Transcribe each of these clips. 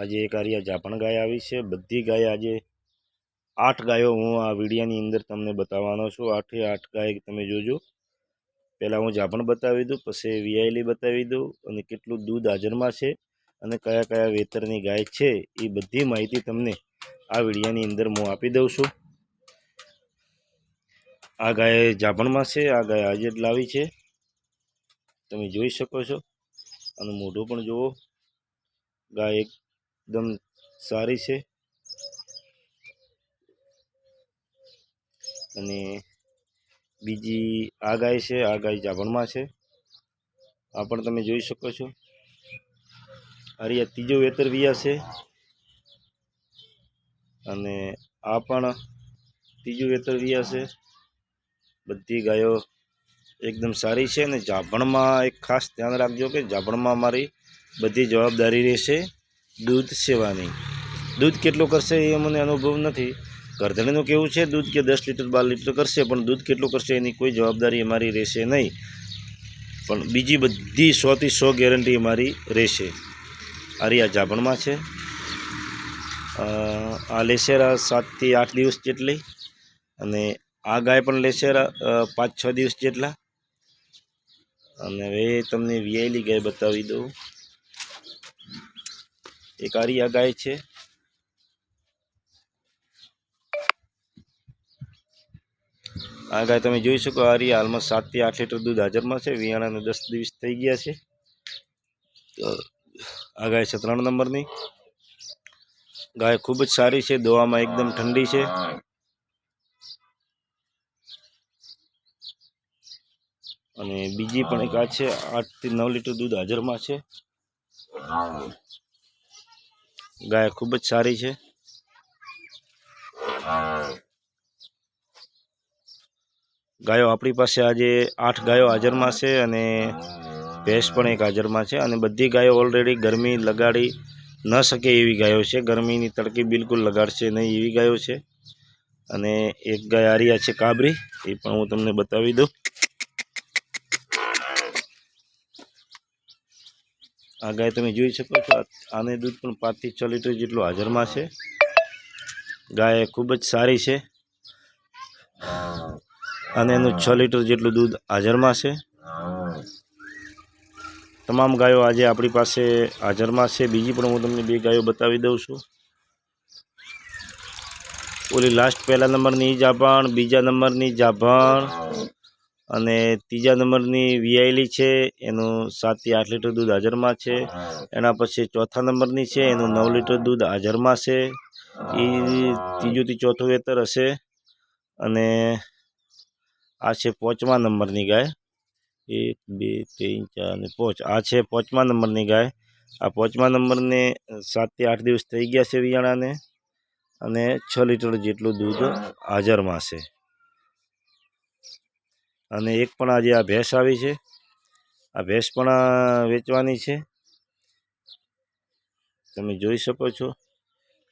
આજે એક આરિયા જાપણ ગાય આવી છે. બધી ગાય આજે આઠ ગાયો હું આ વિડીયાની અંદર તમને બતાવવાનો છું. આઠે આઠ ગાય તમે જોજો. પહેલાં હું જાપણ બતાવી દઉં, પછી વીઆઈલી બતાવી દઉં અને કેટલું દૂધ હાજરમાં છે અને કયા કયા વેતરની ગાય છે એ બધી માહિતી તમને આ વિડીયાની અંદર હું આપી દઉં છું. આ ગાય જાપણમાં છે, આ ગાય આજે જ લાવી છે. તમે જોઈ શકો છો. અને મોઢું પણ જુઓ. ગાય એકદમ સારી છે. અને બીજી આ ગાય છે આ ગાય જાભણમાં છે. આ પણ તમે જોઈ શકો છો. હરિયા ત્રીજો વેતર વ્યા છે. અને આ પણ ત્રીજું વેતર વિયા છે. બધી ગાયો એકદમ સારી છે અને જાભણમાં એક ખાસ ધ્યાન રાખજો કે જાભણમાં મારી બધી જવાબદારી રહેશે. દૂધ સેવાની. દૂધ કેટલું કરશે એ મને અનુભવ નથી. ગરધણીનું કેવું છે, દૂધ કે દસ લીટર, બાર લીટર કરશે, પણ દૂધ કેટલું કરશે એની કોઈ જવાબદારી અમારી રહેશે નહીં. પણ બીજી બધી સોથી સો ગેરંટી અમારી રહેશે. આરિયા જાપણમાં છે. આ લેશેરા સાતથી આઠ દિવસ જેટલી અને આ ગાય પણ લેશેરા પાંચ છ દિવસ જેટલા. અને હવે તમને વિયાયેલી ગાય બતાવી દઉં. એક આરિયા ગાય છે. આ ગાય તમે જોઈ શકો આરિયા હાલમાં સાતથી આઠ લીટર દૂધ હાજરમાં છે. વિયાણાને દસ દિવસ થઈ ગયા છે. આ ગાય છે ત્રણ નંબરની. ગાય ખૂબ જ સારી છે, દોવામાં એકદમ ઠંડી છે. અને બીજી પણ એક આ છે આઠથી નવ લીટર દૂધ હાજરમાં છે. ગાય ખૂબ જ સારી છે. ગાયો આપણી પાસે આજે આઠ ગાયો હાજરમાં છે અને ભેંસ પણ એક હાજરમાં છે અને બધી ગાયો ઓલરેડી ગરમી લગાડી ન શકે એવી ગાયો છે. ગરમીની તડકી બિલકુલ લગાડશે નહીં એવી ગાયો છે. અને એક ગાય આરિયા છે કાબરી, એ પણ હું તમને બતાવી દઉં. આ ગાય તમે જોઈ શકો છો. આને દૂધ પણ પાંચથી છ લીટર જેટલું હાજરમાં છે. ગાય ખૂબ જ સારી છે. અને એનું છ લીટર જેટલું દૂધ હાજરમાં છે. તમામ ગાયો આજે આપણી પાસે હાજરમાં છે. બીજી પણ હું તમને બે ગાયો બતાવી દઉં છું. ઓલી લાસ્ટ પહેલા નંબરની જાભણ, બીજા નંબરની જાભણ. અને ત્રીજા નંબરની વીઆઈલી છે એનું સાતથી આઠ લીટર દૂધ હાજરમાં છે. એના પછી ચોથા નંબરની છે એનું નવ લીટર દૂધ હાજરમાં છે. એ ત્રીજુંથી ચોથું વેતર હશે. અને આ છે પાંચમા નંબરની ગાય. એક બે ત્રણ ચાર અને પાંચ. આ છે પાંચમા નંબરની ગાય. આ પાંચમા નંબરને સાતથી આઠ દિવસ થઈ ગયા છે વિયાણાને. અને છ લીટર જેટલું દૂધ હાજરમાં છે. અને એક પણ આજે આ ભેંસ આવી છે. આ ભેંસ પણ વેચવાની છે. તમે જોઈ શકો છો,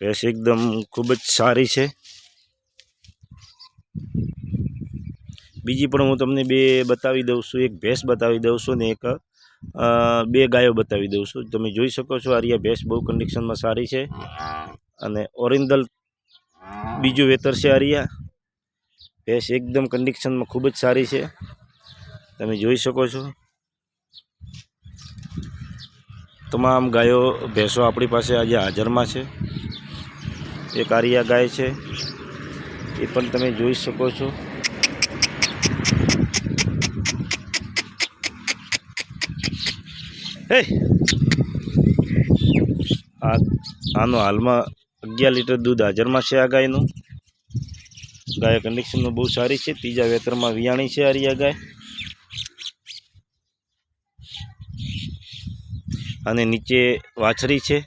ભેંસ એકદમ ખૂબ જ સારી છે. બીજી પણ હું તમને બે બતાવી દઉં છું. એક ભેંસ બતાવી દઉં છું ને એક બે ગાયો બતાવી દઉં છું. તમે જોઈ શકો છો આરિયા ભેંસ બહુ કન્ડિશનમાં સારી છે. અને ઓરિંદલ બીજું વેતર છે આરિયા ભેંસ એકદમ કન્ડિશનમાં ખૂબ જ સારી છે. તમે જોઈ શકો છો. તમામ ગાયો, ભેંસો આપણી પાસે આજે હાજરમાં છે. એક આરિયા ગાય છે. એ પણ તમે જોઈ શકો છો. હે! આનો હાલમાં અગિયાર લીટર દૂધ હાજરમાં છે આ ગાયનું. ગાય કન્ડિશનમાં બહુ સારી છે. ત્રીજા વેતરમાં વિયાણી છે આરિયા ગાય. અને નીચે વાછરી છે.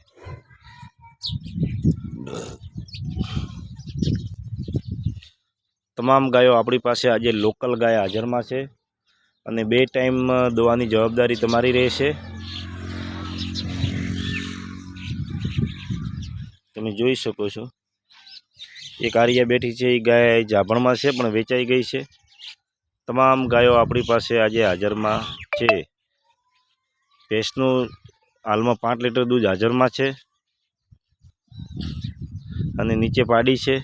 તમામ ગાયો આપણી પાસે આજે લોકલ ગાય હાજરમાં છે. અને બે ટાઈમ દોવાની જવાબદારી તમારી રહેશે. તમે જોઈ શકો છો. એક આરિયા બેઠી છે, એ ગાય જાભણમાં છે, પણ વેચાઈ ગઈ છે. તમામ ગાયો આપણી પાસે આજે હાજરમાં છે. ભેંસનું હાલમાં પાંચ લીટર દૂધ હાજરમાં છે. અને નીચે પાડી છે.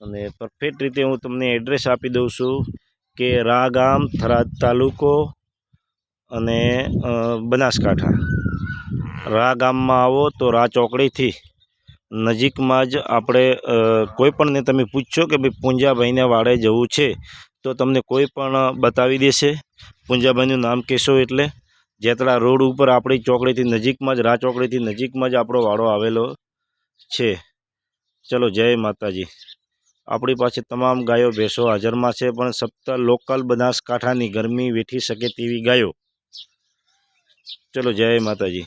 અને પરફેક્ટ રીતે હું તમને એડ્રેસ આપી દઉં છું કે રા ગામ થરાદ તાલુકો અને બનાસકાંઠા. રા ગામમાં આવો તો રા ચોકડીથી નજીકમાં જ આપણે કોઈપણને તમે પૂછશો કે ભાઈ પૂંજાભાઈને વાડે જવું છે, તો તમને કોઈ પણ બતાવી દેશે. પૂંજાભાઈનું નામ કહેશો એટલે. જેતળા રોડ ઉપર આપણી ચોકડીથી નજીકમાં જ, રા ચોકડીથી નજીકમાં જ આપણો વાડો આવેલો છે. ચલો, જય માતાજી. આપણી પાસે તમામ ગાયો, ભેંસો હાજરમાં છે, પણ સપ્ત લોકલ બનાસકાંઠાની ગરમી વેઠી શકે તેવી ગાયો ચલો જય માતાજી.